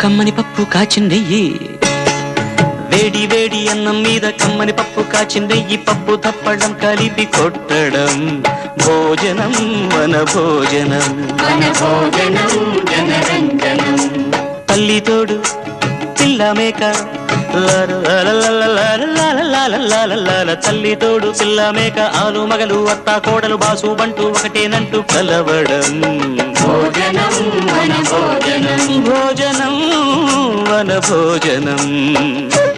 కమ్మని పప్పు కాచిందెయ్యి. వేడి వేడి అన్నం మీద కమ్మని పప్పు కాచిందెయ్యి. పప్పు తప్పడం కలిపి కొట్టడం. భోజనం వన భోజనం. తల్లి తోడు పిల్ల మేక. తల్లి తోడు పిల్ల మేక. ఆలు మగలు అత్త కోడలు బాసు బంటు ఒకటేనంటూ కలవడం. భోజనం. భోజనం జ్ఞాన